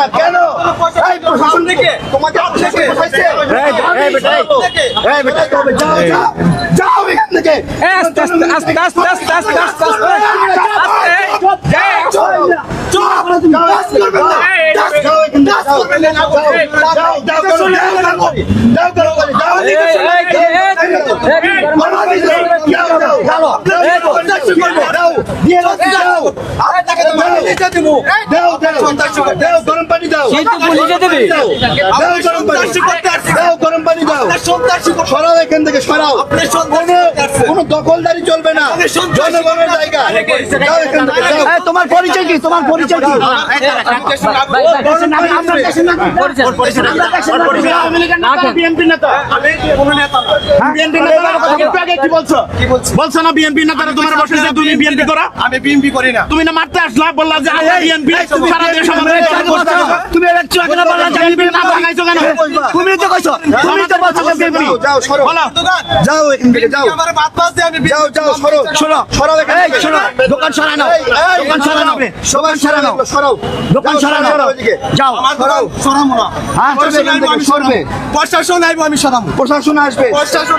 না কেন প্রশাসন থেকে তোমাকে যাও এখান থেকে আস্তে আস্তে আস্তে আস্তে আস্তে আস্তে আস্তে আস্তে গরম পানি দাও। কিন্তু পুলিশে দেবে। দাও গরম পানি। দাও গরম পানি দাও। সরাও এখান থেকে সরাও। কোনো- কোনো দখলদারি চলবে না। জনগণের তোমার পরিচয় কি তোমার পরিচয় কি তুমি আমি না মারতে আসলা বললা যে তুমি তো তুমি তো বলছো যাও যাও যাও সরো সরো দোকান সারা দোকান সারা নাও সবাই সারা দোকান সারা যাও প্রশাসন আইবো আমি সরামো প্রশাসন আসবে প্রশাসন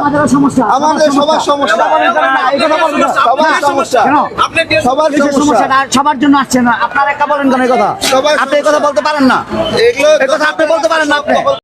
সবার সমস্যা। সবার সবার জন্য আসছে না। আপনারা একটা বলেন কথা। আপনি কথা বলতে পারেন না। আপনি বলতে পারেন না আপনি।